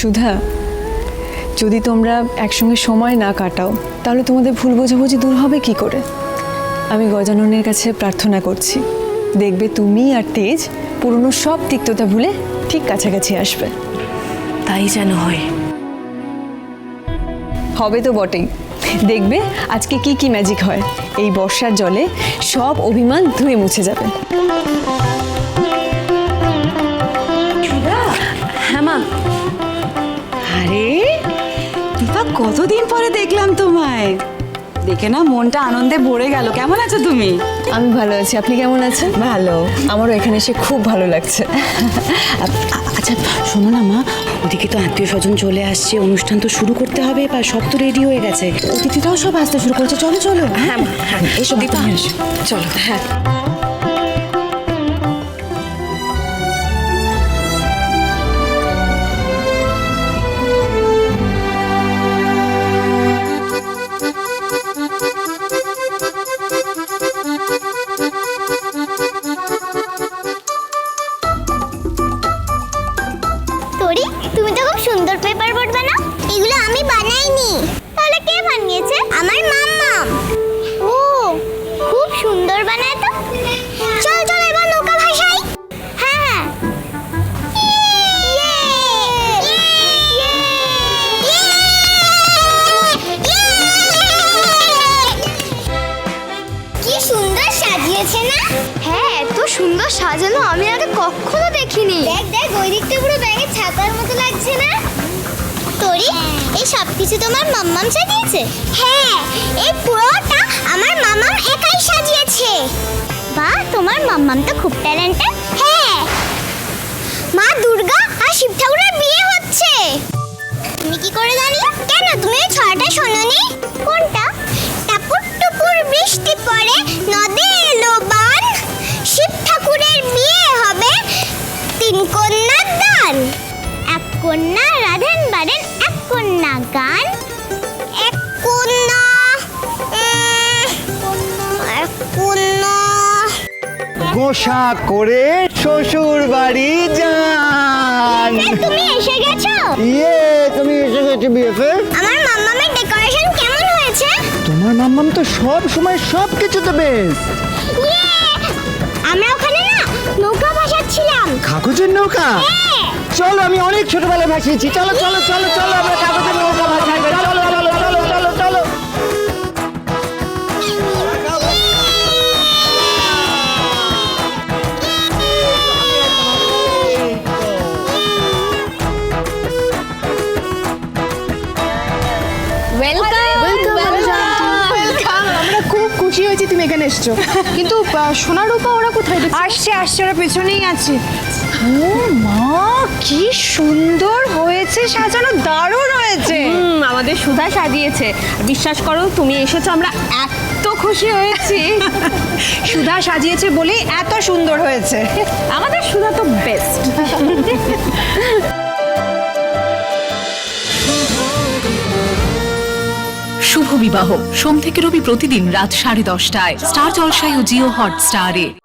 সুধা যদি তোমরা একসঙ্গে সময় না কাটাও তাহলে তোমাদের ভুল বোঝাবুঝি দূর হবে কি করে? আমি গজাননের কাছে প্রার্থনা করছি। দেখবে তুমি আর তেজ পুরনো সব তিক্ততা ভুলে ঠিক কাছাকাছি আসবে। তাই যেন হয়। হবে তো বটেই। দেখবে আজকে কি কি ম্যাজিক হয়। এই বর্ষার জলে সব অভিমান ধুয়ে মুছে যাবে। কতদিন পরে দেখলাম তোমায়? দেখে না মনটা আনন্দে ভরে গেল। কেমন আছো তুমি? আমি ভালো আছি। আপনি কেমন আছেন? ভালো। আমারও এখানে এসে খুব ভালো লাগছে। আচ্ছা শোনো না মা ওদিকে তো আত্মীয় স্বজন চলে আসছে। অনুষ্ঠান তো শুরু করতে হবে বা সব তো রেডি হয়ে গেছে। অতিথিরাও সব আসতে শুরু করেছে। চলো চলো। হ্যাঁ হ্যাঁ এসো দীপা। চলো হ্যাঁ। সাজিয়েছে না? হ্যাঁ এত সুন্দর সাজানো আমি আগে কখনো দেখিনি। দেখ দেখ ওই দিকটা পুরো ব্যাঙের ছাতার মতো লাগছে না? তোরি এই সব কিছু তোমার মাম্মাম সাজিয়েছে? হ্যাঁ এই পুরোটা আমার মাম্মাম একাই সাজিয়েছে। বাহ তোমার মাম্মাম তো খুব ট্যালেন্টেড হ্যাঁ। মা দুর্গা আর শিব কন্যার দান এক কন্যা রাধেন বাড়েন এক কন্যা গান। এক কন্যা এক কন্যা। গোসা করে শ্বশুর বাড়ি যান। তুমি এসে গেছো? ইয়ে তুমি এসে গেছো বিএফে আমার মাম্মামের ডেকোরেশন কেমন হয়েছে? তোমার মাম্মাম তো সব সময় সব কিছুতে বেশ ইয়ে! আমরা ওখানে না নৌকা কাগজের নৌকা। চলো আমি অনেক ছোটবেলায় ভাসিয়েছি। চলো চলো চলো চলো আমরা কাগজের নৌকা ভাসাই। চলো চলো চলো চলো চলো খুব খুশি হয়েছি তুমি এখানে এসছো। কিন্তু সোনা রূপা ওরা কোথায় আসছে আসছে ওরা পেছনেই আছে। ও মা কি সুন্দর হয়েছে সাজানো দারুণ হয়েছে। হুম, আমাদের সুধা সাজিয়েছে। বিশ্বাস করো তুমি এসেছ আমরা এত খুশি হয়েছি। সুধা সাজিয়েছে বলেই এত সুন্দর হয়েছে। আমাদের সুধা তো বেস্ট শুভ বিবাহ। সোম থেকে রবি প্রতিদিন রাত সাড়ে দশটায়। স্টার জলসায় ও জিও হট স্টারে